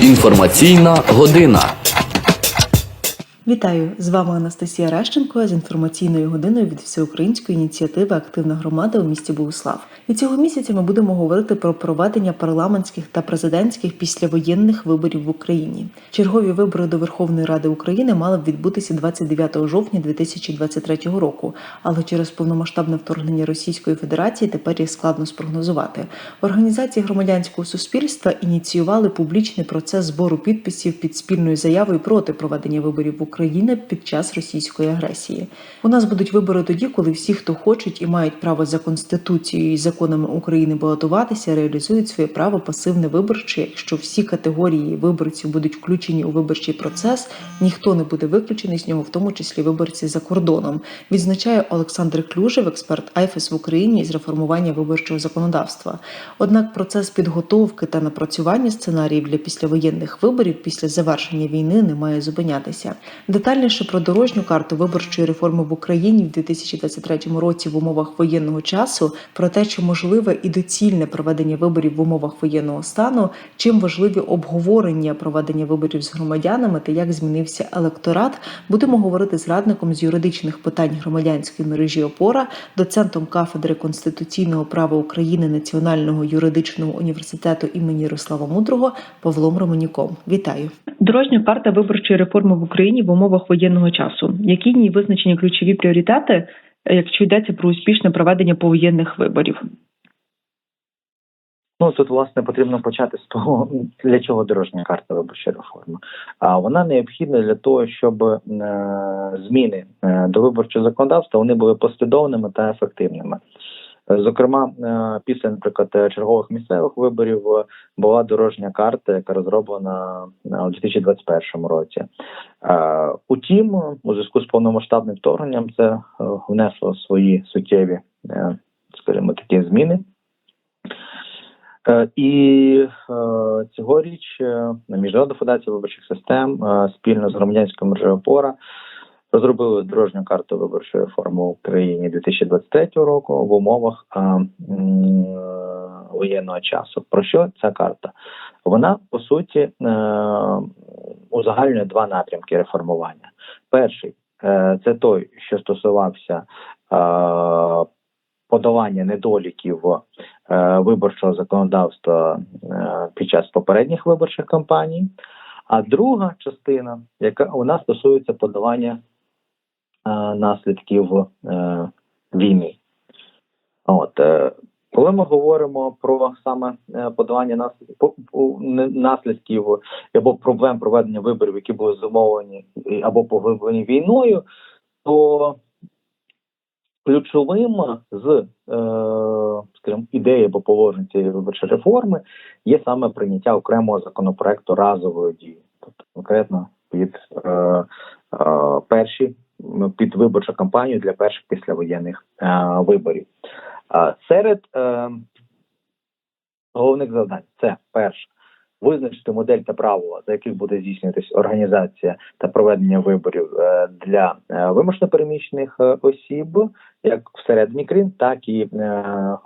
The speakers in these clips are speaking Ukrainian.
Інформаційна година. Вітаю з вами Анастасія Рещенко з інформаційною годиною від всеукраїнської ініціативи Активна громада у місті Богуслав. І цього місяця ми будемо говорити про проведення парламентських та президентських післявоєнних виборів в Україні. Чергові вибори до Верховної Ради України мали б відбутися 29 жовтня 2023 року, але через повномасштабне вторгнення Російської Федерації тепер їх складно спрогнозувати. Організації громадянського суспільства ініціювали публічний процес збору підписів під спільною заявою проти проведення виборів в Україні під час російської агресії. У нас будуть вибори тоді, коли всі, хто хочуть і мають право за конституцією і законами України балотуватися, реалізують своє право пасивне виборче. Якщо всі категорії виборців будуть включені у виборчий процес, ніхто не буде виключений з нього, в тому числі виборці за кордоном. Відзначає Олександр Клюжев, експерт АйФЕС в Україні із реформування виборчого законодавства. Однак процес підготовки та напрацювання сценаріїв для післявоєнних виборів після завершення війни не має зупинятися. Детальніше про дорожню карту виборчої реформи в Україні в 2023 році в умовах воєнного часу, про те, чи можливе і доцільне проведення виборів в умовах воєнного стану, чим важливі обговорення проведення виборів з громадянами та як змінився електорат, будемо говорити з радником з юридичних питань громадянської мережі ОПОРА, доцентом кафедри конституційного права України Національного юридичного університету імені Ярослава Мудрого Павлом Романюком. Вітаю! Дорожня карта виборчої реформи в Україні в умовах воєнного часу. Які в ній визначені ключові пріоритети, якщо йдеться про успішне проведення повоєнних виборів? Ну тут власне потрібно почати з того, для чого дорожня карта виборчої реформи. А вона необхідна для того, щоб е, зміни е, до виборчого законодавства вони були послідовними та ефективними. Зокрема, е, після, наприклад, чергових місцевих виборів е, була дорожня карта, яка розроблена е, у 2021 році. Утім, у зв'язку з повномасштабним вторгненням це внесло свої суттєві, скажімо, такі зміни. І цьогоріч Міжнародна федерація виборчих систем спільно з громадянською мережею опора розробили дорожню карту виборчої реформи в Україні 2023 року в умовах м, воєнного часу. Про що ця карта? Вона по суті е, узагальнює два напрямки реформування. Перший е, це той, що стосувався е, подолання недоліків е, виборчого законодавства е, під час попередніх виборчих кампаній. А друга частина, яка вона стосується подолання е, наслідків е, війни. От е, коли ми говоримо про саме е, подолання наслідків наслідків або проблем проведення виборів, які були зумовлені або поглиблені війною, то ключовим з е, скажімо, ідеї або положень цієї виборчої реформи є саме прийняття окремого законопроекту разової дії, тобто конкретно під е, е, перші під виборчу кампанію для перших післявоєнних е, виборів. Е, серед е, головних завдань це перше. Визначити модель та правила, за яких буде здійснюватись організація та проведення виборів для вимушено переміщених осіб, як всередині країн, так і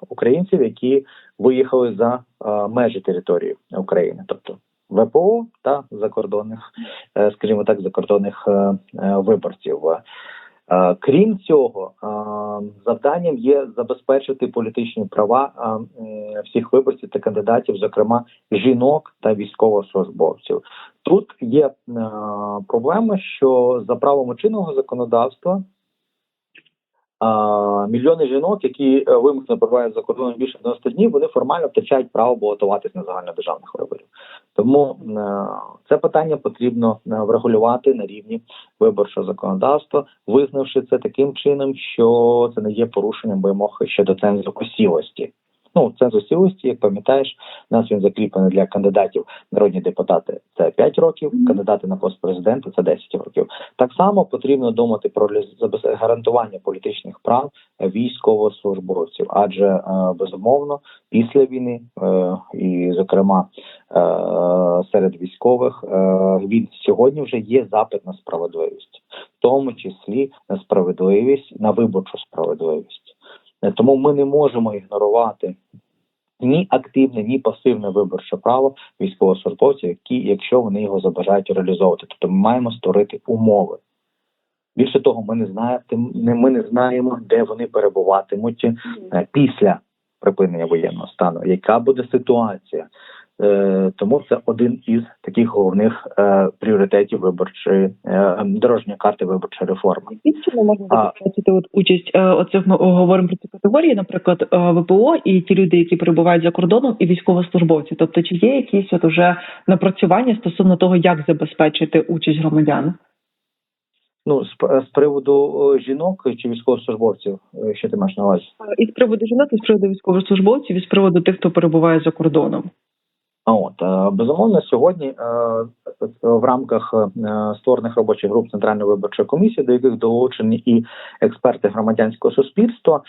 українців, які виїхали за межі території України, тобто ВПО та закордонних, е, скажімо так, закордонних е, е, виборців. Крім цього, завданням є забезпечити політичні права всіх виборців та кандидатів, зокрема жінок та військовослужбовців. Тут є проблема, що за правом чинного законодавства мільйони жінок, які е, вимушено перебувають за кордоном більше 90 днів, вони формально втрачають право балотуватись на загальнодержавних виборів. Тому е, це питання потрібно е, врегулювати на рівні виборчого законодавства, визнавши це таким чином, що це не є порушенням вимог щодо цензу посілості. Ну, цензу сілості, як пам'ятаєш, у нас він закріплений для кандидатів народні депутати це 5 років, кандидати на пост президента це 10 років. Так само потрібно думати про гарантування політичних прав військовослужбовців, адже е, безумовно після війни, е, і зокрема е, серед військових, він сьогодні вже є запит на справедливість, в тому числі на справедливість, на виборчу справедливість. Е, Тому ми не можемо ігнорувати ні активне, ні пасивне виборче право військовослужбовців, які, якщо вони його забажають реалізовувати. Тобто ми маємо створити умови. Більше того, ми не знаємо, ми не знаємо, де вони перебуватимуть е, після припинення воєнного стану, яка буде ситуація. Е, Тому це один із таких головних е, пріоритетів виборчої е, дорожньої карти виборчої реформи. Яким чином можна забезпечити от участь е, оцих ми говоримо про ці категорії, наприклад, е, ВПО і ті люди, які перебувають за кордоном, і військовослужбовці. Тобто, чи є якісь от уже напрацювання стосовно того, як забезпечити участь громадян? Ну з, з приводу жінок чи військовослужбовців, що ти маєш на увазі? І з приводу жінок, і з приводу військовослужбовців, і з приводу тих, хто перебуває за кордоном. От е, безумовно, сьогодні е, в рамках е, створених робочих груп Центральної виборчої комісії, до яких долучені і експерти громадянського суспільства,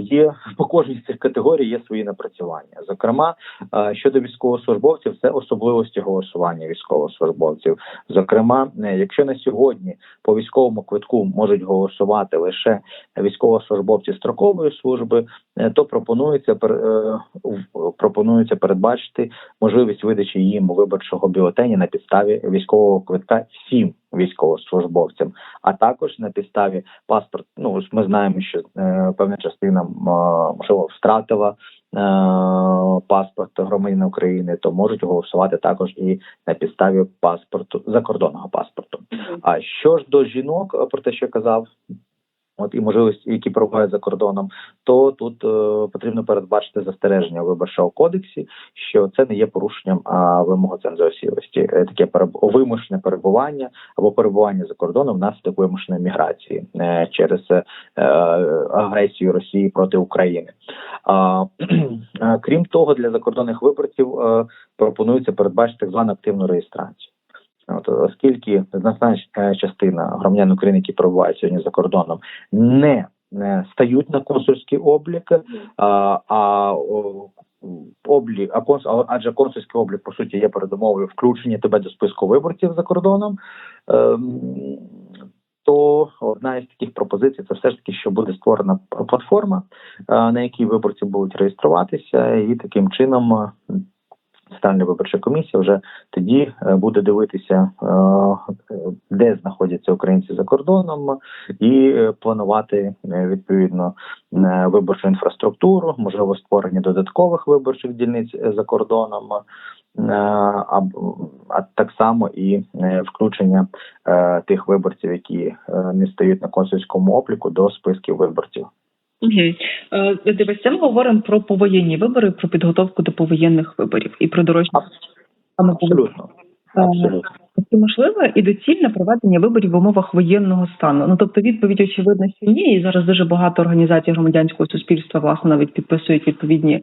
є по кожній з цих категорій є свої напрацювання. Зокрема, щодо військовослужбовців, це особливості голосування військовослужбовців. Зокрема, якщо на сьогодні по військовому квитку можуть голосувати лише військовослужбовці строкової служби, то пропонується пропонується передбачити можливість видачі їм виборчого бюлетеня на підставі військового квитка всім військовослужбовцям, а також на підставі паспорт. Ну ми знаємо, що е, певна частина е, можливо втратила е, паспорт громадянина України, то можуть голосувати також і на підставі паспорту закордонного паспорту. А що ж до жінок, про те, що я казав, от і можливості, які перебувають за кордоном, то тут е, потрібно передбачити застереження виборчого кодексі, що це не є порушенням а, вимоги цензосівості, е, таке вимушене перебування або перебування за кордоном внаслідок вимушеної міграції е, через е, е, агресію Росії проти України. А, крім того, для закордонних виборців е, пропонується передбачити так звану активну реєстрацію. От, оскільки значна частина громадян України, які перебувають сьогодні за кордоном, не, не стають на консульський облік, а, а облік, а конс, адже консульський облік по суті є передумовою включення тебе до списку виборців за кордоном. Ем, то одна із таких пропозицій це все ж таки, що буде створена платформа, е, на якій виборці будуть реєструватися, і таким чином Центральна виборча комісія вже тоді е, буде дивитися, е, де знаходяться українці за кордоном, і е, планувати відповідно виборчу інфраструктуру, можливо, створення додаткових виборчих дільниць за кордоном. А, а так само і включення тих виборців, які не стають на консульському обліку до списків виборців. Угу. Е, дивись, ми говоримо про повоєнні вибори, про підготовку до повоєнних виборів і про дорожні саме Абсолютно, абсолютно. Чи можливе і доцільне проведення виборів в умовах воєнного стану? Ну тобто відповідь очевидно, що ні, і зараз дуже багато організацій громадянського суспільства власне навіть підписують відповідні е,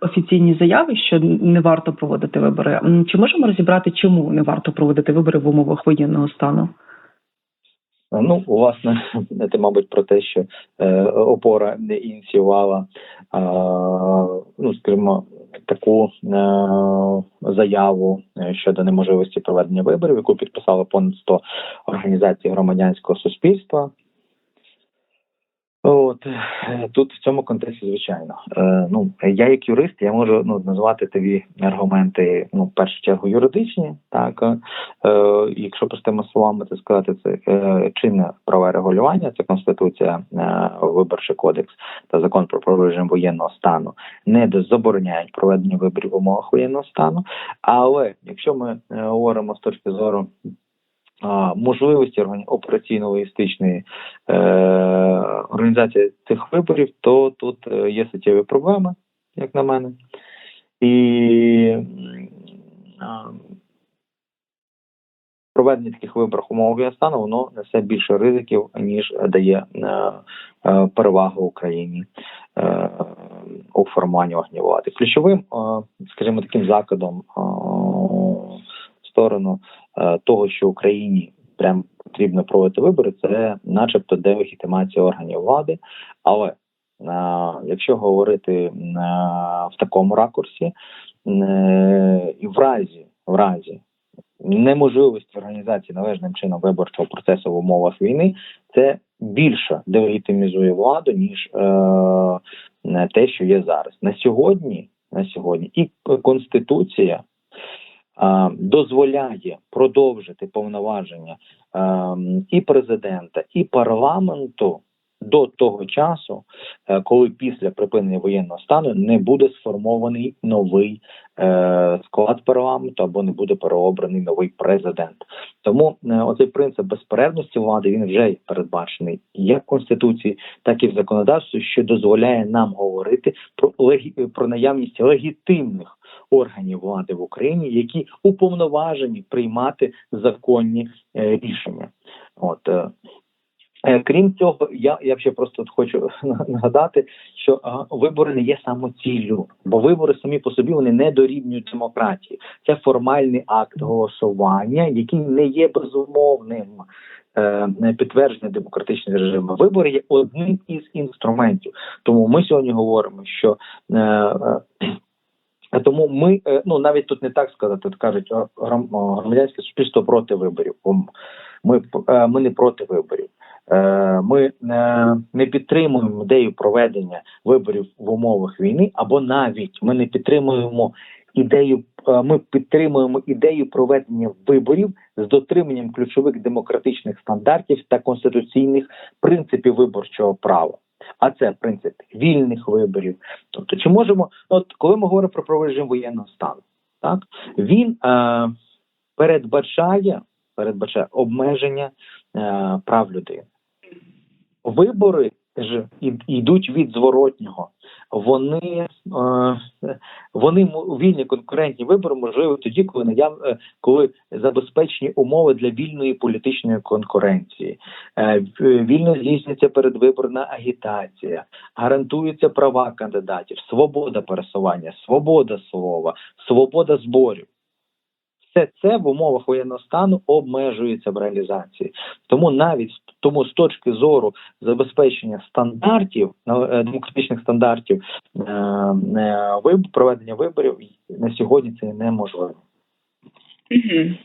офіційні заяви, що не варто проводити вибори. Чи можемо розібрати, чому не варто проводити вибори в умовах воєнного стану? Ну, власне, це, мабуть, про те, що е, опора не ініціювала, ну, скажімо, таку е, заяву е, щодо неможливості проведення виборів, яку підписало понад 100 організацій громадянського суспільства. От е, тут в цьому контексті, звичайно, е, ну я як юрист, я можу ну назвати тобі аргументи, ну в першу чергу юридичні, так е, якщо простими словами це сказати, це е, чинне правове регулювання, це конституція, е, виборчий кодекс та закон про режим воєнного стану не забороняють проведення виборів в умовах воєнного стану. Але якщо ми е, говоримо з точки зору можливості операційно-логістичної е, організації цих виборів, то тут е, є суттєві проблеми, як на мене. І проведення таких виборів умов воєнного стану воно несе більше ризиків, ніж дає е, е, перевагу Україні у формуванні влади. Ключовим, скажімо, таким закладом е, в сторону того, що Україні прям потрібно проводити вибори, це, начебто, делегітимація органів влади. Але е, якщо говорити е, в такому ракурсі, е, і в разі, в разі неможливості організації належним чином виборчого процесу в умовах війни, це більше делегітимізує владу ніж е, те, що є зараз. На сьогодні на сьогодні, і конституція дозволяє продовжити повноваження і президента, і парламенту до того часу, е, коли після припинення воєнного стану не буде сформований новий е, склад парламенту або не буде переобраний новий президент. Тому е, оцей принцип безперервності влади він вже передбачений як в конституції, так і в законодавстві, що дозволяє нам говорити про легі... про наявність легітимних органів влади в Україні, які уповноважені приймати законні е, рішення. От е, Е, Крім цього, я я ще просто хочу нагадати, що а, вибори не є самоціллю, бо вибори самі по собі вони не дорівнюють демократії. Це формальний акт голосування, який не є безумовним е, підтвердження демократичного режиму. Вибори є одним із інструментів. Тому ми сьогодні говоримо, що е, е, тому ми е, ну навіть тут не так сказати, тут кажуть громадянське суспільство проти виборів. Ми е, ми не проти виборів. Е, ми не підтримуємо ідею проведення виборів в умовах війни, або навіть ми не підтримуємо ідею. Е, ми підтримуємо ідею проведення виборів з дотриманням ключових демократичних стандартів та конституційних принципів виборчого права. А це принцип вільних виборів. Тобто, чи можемо, от коли ми говоримо про проведення воєнного стану, так він е, передбачає передбачає обмеження е, прав людини. Вибори ж йдуть від зворотнього. Вони е, вони вільні конкурентні вибори можливі тоді, коли наяв, е, коли забезпечені умови для вільної політичної конкуренції, е, вільно здійснюється передвиборна агітація, гарантуються права кандидатів, свобода пересування, свобода слова, свобода зборів все це в умовах воєнного стану обмежується в реалізації. Тому навіть тому з точки зору забезпечення стандартів е, демократичних стандартів е, е, проведення виборів на сьогодні це неможливо.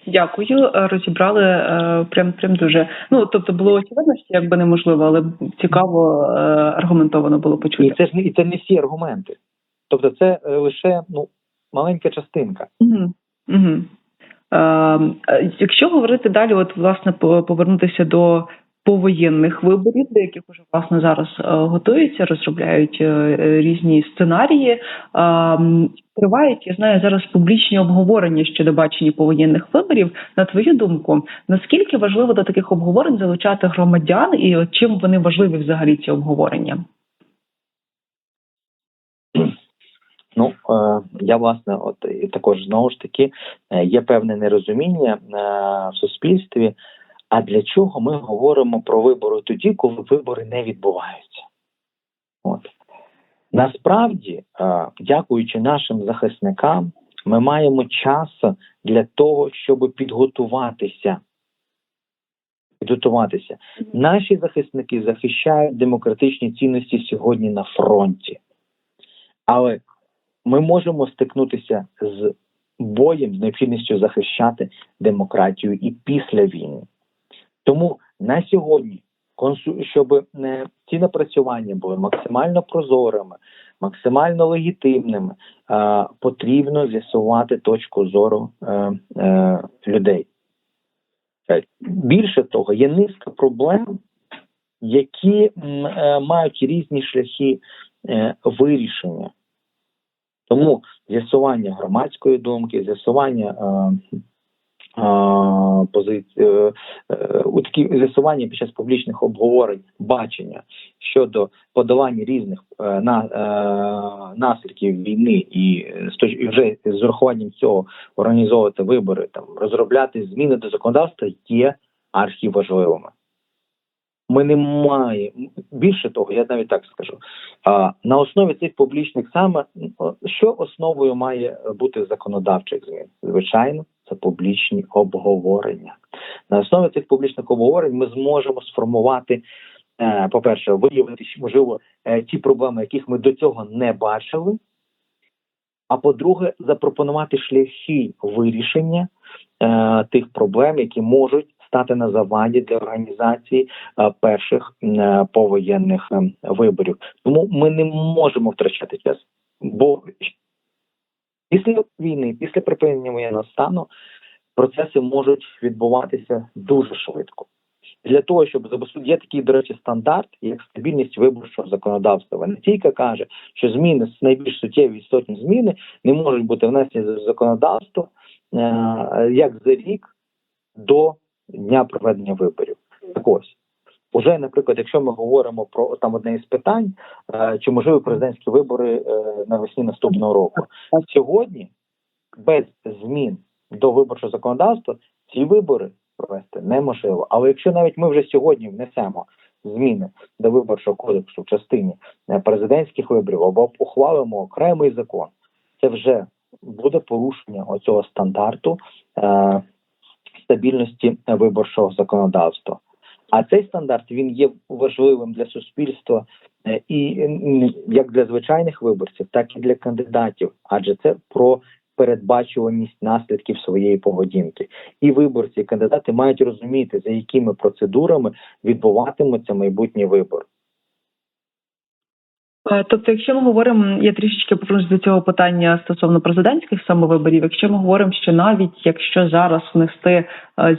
Дякую, розібрали прям прям дуже. Ну тобто було очевидно, що якби неможливо, але цікаво аргументовано було почути. І це ж і це не всі аргументи. Тобто, це лише ну маленька частинка. Угу. Угу. Ем, е, якщо говорити далі, от власне повернутися до повоєнних виборів, до яких уже власне зараз е, готуються, розробляють е, різні сценарії. Ем, тривають, я знаю, зараз публічні обговорення щодо бачення повоєнних виборів. На твою думку, наскільки важливо до таких обговорень залучати громадян, і чим вони важливі взагалі ці обговорення? Ну е, я власне, от і також знову ж таки е, є певне нерозуміння е, в суспільстві. А для чого ми говоримо про вибори тоді, коли вибори не відбуваються? От насправді, дякуючи нашим захисникам, ми маємо час для того, щоб підготуватися. Підготуватися. Наші захисники захищають демократичні цінності сьогодні на фронті. Але ми можемо стикнутися з боєм, з необхідністю захищати демократію і після війни. Тому на сьогодні, щоб ці напрацювання були максимально прозорими, максимально легітимними, потрібно з'ясувати точку зору е, е, людей. Е, більше того, є низка проблем, які мають різні шляхи вирішення. Тому з'ясування громадської думки, з'ясування е, е, позиції е, у такі з'ясування під час публічних обговорень бачення щодо подолання різних на наслідків війни і вже з урахуванням цього організовувати вибори, там розробляти зміни до законодавства є архіважливими. Ми не маємо більше того, я навіть так скажу. А на основі цих публічних саме що основою має бути законодавчих змін? Звичайно, це публічні обговорення. На основі цих публічних обговорень ми зможемо сформувати. Е, По перше, виявити можливо е, ті проблеми, яких ми до цього не бачили. А по-друге, запропонувати шляхи вирішення е, тих проблем, які можуть стати на заваді для організації е, перших е, повоєнних е, виборів. Тому ми не можемо втрачати час, бо Після війни, після припинення воєнного стану, процеси можуть відбуватися дуже швидко. Для того, щоб забезпечити, є такий, до речі, стандарт, як стабільність виборчого законодавства. Венеційка каже, що зміни найбільш суттєві істотні зміни не можуть бути внесені в законодавство е, як за рік до дня проведення виборів. Так ось. Уже, наприклад, якщо ми говоримо про там одне із питань, е, чи можливі президентські вибори е, навесні наступного року, сьогодні без змін до виборчого законодавства ці вибори провести неможливо. Але якщо навіть ми вже сьогодні внесемо зміни до виборчого кодексу в частині е, президентських виборів або ухвалимо окремий закон, це вже буде порушення оцього стандарту стабільності виборчого законодавства. А цей стандарт він є важливим для суспільства е, і як для звичайних виборців, так і для кандидатів, адже це про передбачуваність наслідків своєї поведінки. І виборці, і кандидати мають розуміти, за якими процедурами відбуватиметься майбутній вибор. Е, Тобто, якщо ми говоримо, я трішечки повернусь до цього питання стосовно президентських самовиборів. Якщо ми говоримо, що навіть якщо зараз внести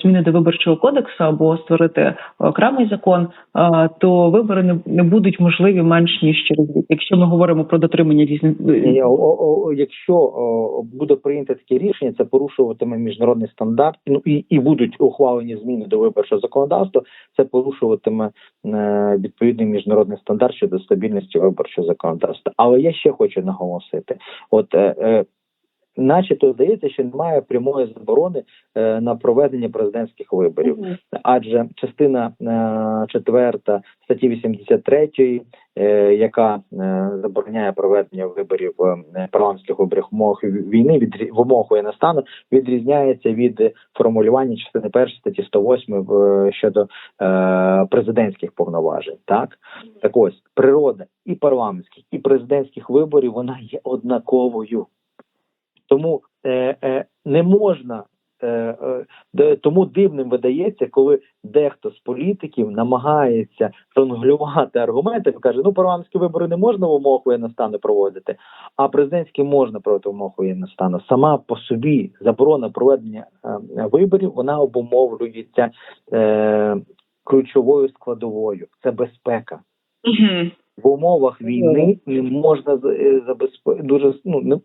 зміни до виборчого кодексу або створити окремий закон, е, то вибори не, будуть можливі менш ніж через рік. Якщо ми говоримо про дотримання різних якщо буде прийнято таке рішення, це порушуватиме міжнародний стандарт. Ну і, і будуть ухвалені зміни до виборчого законодавства. Це порушуватиме е, відповідний міжнародний стандарт щодо стабільності виборчого законодавства. Але я ще хочу наголосити: от е, е, начебто здається, що немає прямої заборони е, на проведення президентських виборів адже частина е, четверта статті 83, е, яка е, забороняє проведення виборів е, парламентських виборів умовах війни від в умовах воєнного стану, відрізняється від формулювання частини першої статті 108 в- щодо е, президентських повноважень. Так так ось природа і парламентських, і президентських виборів вона є однаковою. Тому е, е, не можна е, е, тому дивним видається, коли дехто з політиків намагається жонглювати аргументи, каже, ну парламентські вибори не можна в умовах воєнного стану проводити, а президентські можна проводити в умовах воєнного стану. Сама по собі заборона проведення е, виборів вона обумовлюється е, ключовою складовою це безпека Угу. В умовах війни не можна забезпечити дуже ну не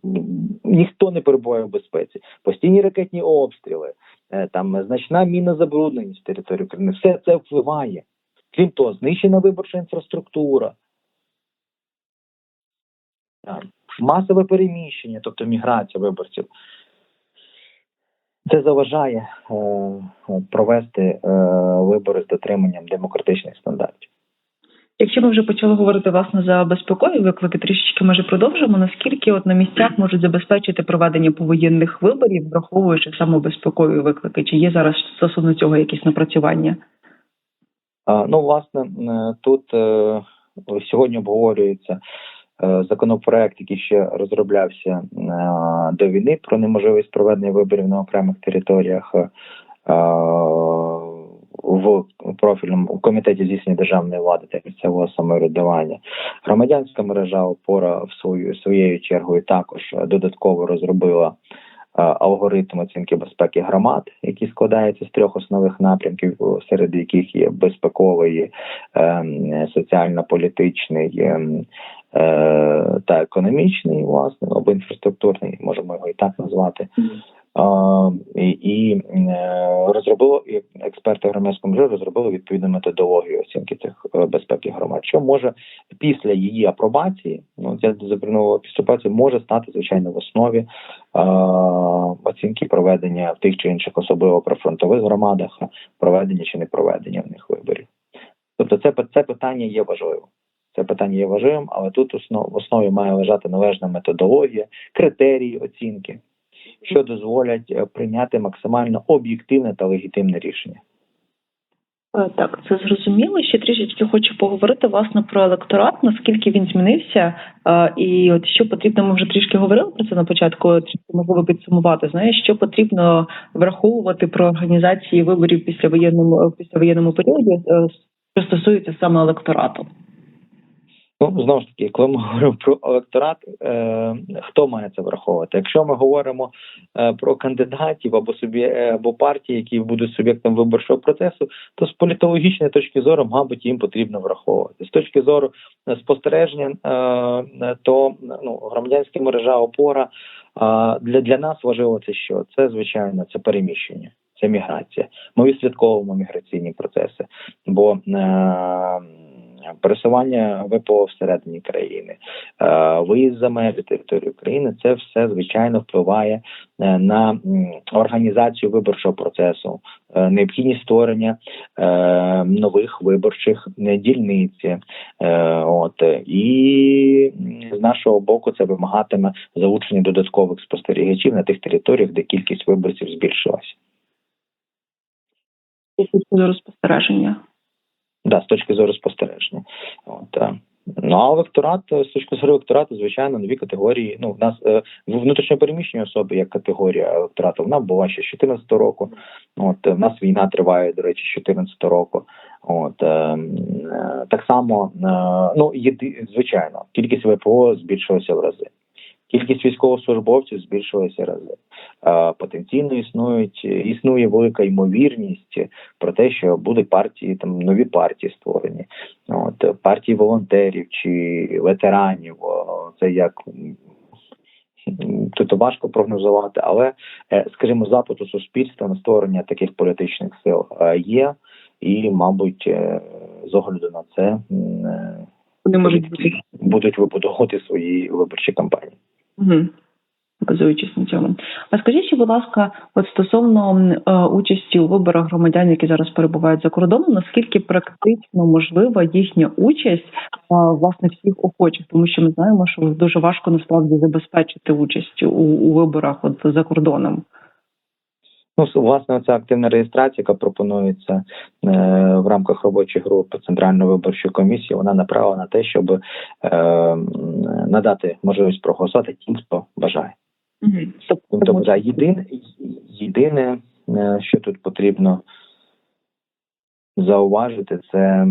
ніхто не перебуває в безпеці. Постійні ракетні обстріли, е, там значна мінна забрудненість території України. Все це впливає. Крім того, знищена виборча інфраструктура, масове переміщення, тобто міграція виборців. Це заважає е, провести е, вибори з дотриманням демократичних стандартів. Якщо ми вже почали говорити власне за безпекові виклики, трішечки може продовжимо. Наскільки от на місцях можуть забезпечити проведення повоєнних виборів, враховуючи саме безпекові виклики? Чи є зараз стосовно цього якісь напрацювання? Ну, власне, е, тут е, сьогодні обговорюється е, законопроект, який ще розроблявся до війни про неможливість проведення виборів на окремих територіях в профільному комітеті здійснення державної влади та місцевого самоврядування. Громадянська мережа опора в свою своєю чергою також додатково розробила. е, Алгоритм оцінки безпеки громад, які складаються з трьох основних напрямків, серед яких є безпековий, ем, соціально-політичний ем, е, та економічний, власне, або інфраструктурний, можемо його і так назвати. І, е, розробило і експерти громадського мережі розробили відповідну методологію оцінки цих е, безпеки громад, що може після її апробації, ну я запропонував після апробації, може стати звичайно в основі е, оцінки проведення в тих чи інших, особливо при фронтових громадах, проведення чи не проведення в них виборів. Тобто, це це питання є важливим. Це питання є важливим, але тут в основі має лежати належна методологія, критерії оцінки що дозволять е, прийняти максимально об'єктивне та легітимне рішення. Е, Так, це зрозуміло. Ще трішечки хочу поговорити власне про електорат, наскільки він змінився, е, і от що потрібно, ми вже трішки говорили про це на початку. Трішки можливо підсумувати. Знаєш, що потрібно враховувати про організації виборів після воєнному після воєнному періоді, що стосується саме електорату. Ну знову ж таки, коли ми говоримо про електорат, е, хто має це враховувати? Якщо ми говоримо е, про кандидатів або собі е, або партії, які будуть суб'єктом виборчого процесу, то з політологічної точки зору, мабуть, їм потрібно враховувати. З точки зору е, спостереження, е, то ну громадянська мережа опора е, для, для нас важливо це що? Це звичайно це переміщення. Це міграція. Ми відслідковуємо міграційні процеси, бо е, пересування ВПО всередині країни, е, виїзд за межі території України це все звичайно впливає е, на організацію виборчого процесу, е, необхідність створення нових виборчих дільниць. От і з нашого боку це вимагатиме залучення додаткових спостерігачів на тих територіях, де кількість виборців збільшилася. Спостереження. Да, з точки зору спостереження. От, е. Ну а електорат, е, з точки зору електорату, звичайно, нові категорії. Ну, в нас е, внутрішньопереміщені особи як категорія електорату, вона була ще з 2014 року. От е, в нас війна триває, до речі, з 2014 року. От е, так само, е, ну єди, звичайно, кількість ВПО збільшилася в рази. Кількість військовослужбовців збільшилася рази. Потенційно існують існує велика ймовірність про те, що будуть партії там нові партії створені, от партії волонтерів чи ветеранів. Це як тут важко прогнозувати, але е, скажімо, запит у суспільства на створення таких політичних сил е, є, і, мабуть, е, з огляду на це Вони можуть будуть вибудовувати свої виборчі кампанії. Базуючись на цьому. А скажіть, будь ласка, от стосовно е, участі у виборах громадян, які зараз перебувають за кордоном, наскільки практично можлива їхня участь е, власне всіх охочих, тому що ми знаємо, що дуже важко насправді забезпечити участь у, у виборах от за кордоном. Ну, власне, ця активна реєстрація, яка пропонується е, в рамках робочої групи Центральної виборчої комісії, вона направлена на те, щоб е, надати можливість проголосувати тим, хто бажає. Угу. Тим, хто бажає. Єдине, єдине, е, що тут потрібно зауважити, це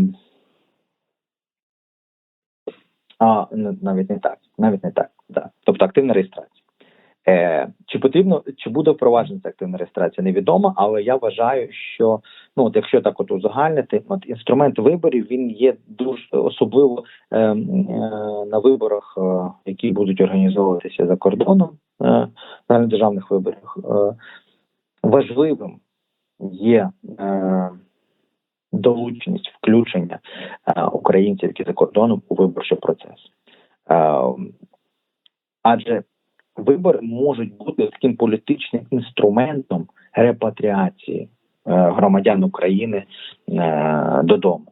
а навіть не так, навіть не так. Да. Тобто активна реєстрація. Е, чи потрібно, чи буде впроваджена ця активна реєстрація, невідомо, але я вважаю, що ну от якщо так от узагальнити, от інструмент виборів він є дуже особливо е, е, на виборах, е, які будуть організовуватися за кордоном е, на державних виборах. Е, важливим є е, долученість, включення е, українців, які за кордоном у виборчий процес. Е, адже вибори можуть бути таким політичним інструментом репатріації е, громадян України е, додому.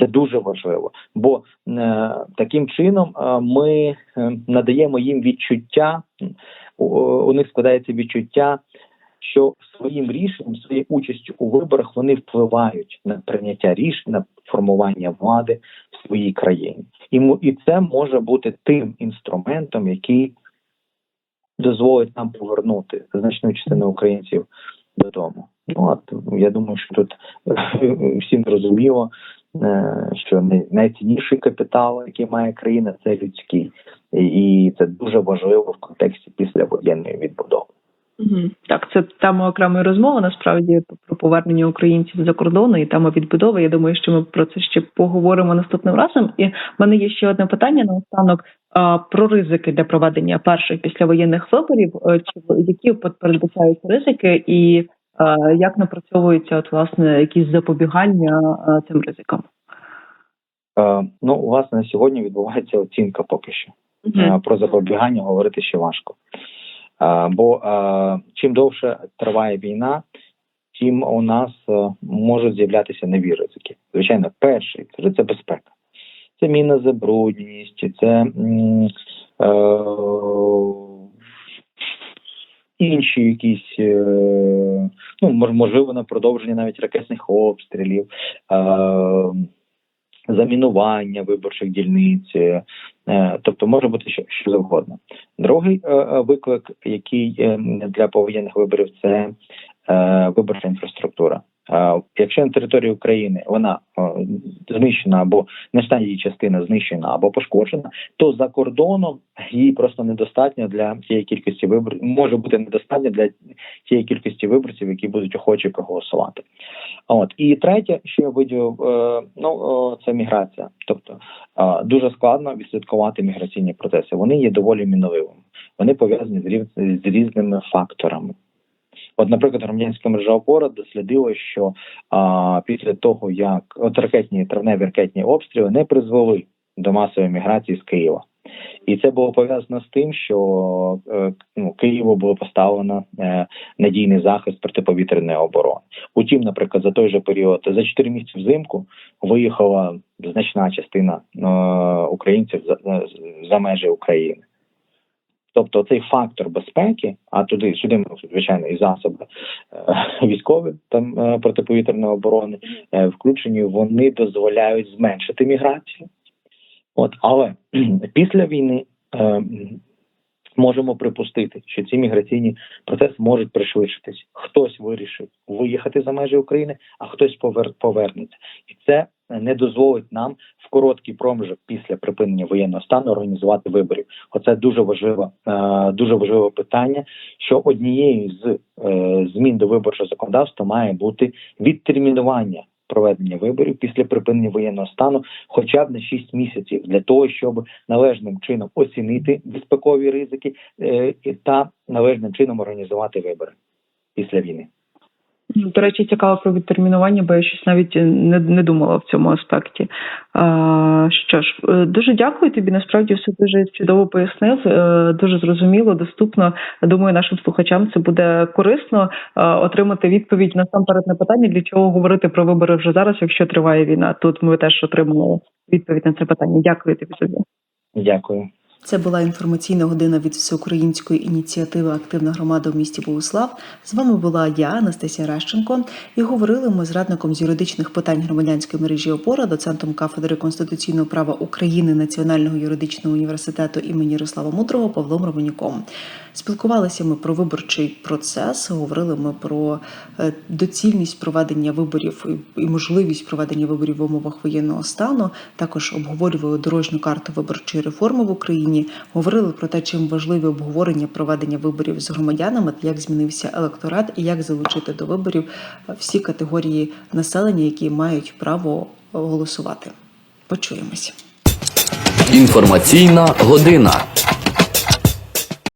Це дуже важливо, бо е, таким чином е, ми е, надаємо їм відчуття, у, у них складається відчуття, що своїм рішенням, своєю участю у виборах вони впливають на прийняття рішень, на формування влади в своїй країні. І, і це може бути тим інструментом, який дозволить нам повернути значну частину українців додому. Ну от я думаю, що тут всім зрозуміло, е, що найцінніший капітал, який має країна, це людський, І- це дуже важливо в контексті післявоєнної відбудови. Угу. Так, це тема окремої розмови насправді про повернення українців за кордону і тема відбудови. Я думаю, що ми про це ще поговоримо наступним разом. І в мене є ще одне питання на останок а, про ризики для проведення перших післявоєнних виборів. Е, Чи які от передбачаються ризики, і як напрацьовуються от власне якісь запобігання цим ризикам? Е, ну, власне, сьогодні відбувається оцінка поки що. Е, Про запобігання говорити ще важко. Е, Бо е, чим довше триває війна, тим у нас е, можуть з'являтися нові ризики. Звичайно, перший це безпека. Це мінна забрудненість, це е, інші якісь, е, ну можливо, на продовження навіть ракетних обстрілів. Е, замінування виборчих дільниць, е, тобто може бути що, що завгодно. Другий е, е, виклик, який е, для повоєнних виборів, це е, виборча інфраструктура. Якщо на території України вона знищена або значна її частина знищена або пошкоджена, то за кордоном її просто недостатньо для тієї кількості виборців, може бути недостатньо для тієї кількості виборців, які будуть охочі проголосувати. От і третє, що я виділив, е, ну це міграція. Тобто дуже складно відслідкувати міграційні процеси. Вони є доволі мінливими. Вони пов'язані з різними факторами. От, наприклад, громадянська мережа опора дослідила, що а, після того, як от ракетні травневі ракетні обстріли не призвели до масової міграції з Києва. І це було пов'язано з тим, що е, ну, Києву було поставлено е, надійний захист протиповітряної оборони. Утім, наприклад, за той же період, за 4 місяці взимку виїхала значна частина е, українців за, е, за межі України. Тобто цей фактор безпеки, а туди сюди ми звичайно і засоби е, військові там е, протиповітряної оборони е, включені, вони дозволяють зменшити міграцію. От, але після війни е, можемо припустити, що ці міграційні процеси можуть пришвидшитись. Хтось вирішить виїхати за межі України, а хтось повер, повернеться, і це не дозволить нам короткий проміжок після припинення воєнного стану організувати виборів. Оце дуже важливе, дуже важливе питання. Що однією з е, змін до виборчого законодавства має бути відтермінування проведення виборів після припинення воєнного стану, хоча б на 6 місяців, для того, щоб належним чином оцінити безпекові ризики е, та належним чином організувати вибори після війни. До речі, цікаво про відтермінування, бо я щось навіть не, не думала в цьому аспекті. А, що ж, е, дуже дякую тобі. Насправді все дуже чудово пояснив, е, дуже зрозуміло, доступно. Думаю, нашим слухачам це буде корисно е, отримати відповідь насамперед на питання, для чого говорити про вибори вже зараз, якщо триває війна. Тут ми теж отримали відповідь на це питання. Дякую тобі це. Дякую. Це була інформаційна година від всеукраїнської ініціативи Активна громада у місті Богуслав. З вами була я, Анастасія Ращенко, і говорили ми з радником з юридичних питань громадянської мережі опора, доцентом кафедри конституційного права України Національного юридичного університету імені Ярослава Мудрого Павлом Романюком. Спілкувалися ми про виборчий процес, говорили ми про е, доцільність проведення виборів і можливість проведення виборів в умовах воєнного стану. Також обговорювали дорожню карту виборчої реформи в Україні. Говорили про те, чим важливі обговорення проведення виборів з громадянами, як змінився електорат і як залучити до виборів е, всі категорії населення, які мають право голосувати. Почуємось. Інформаційна година.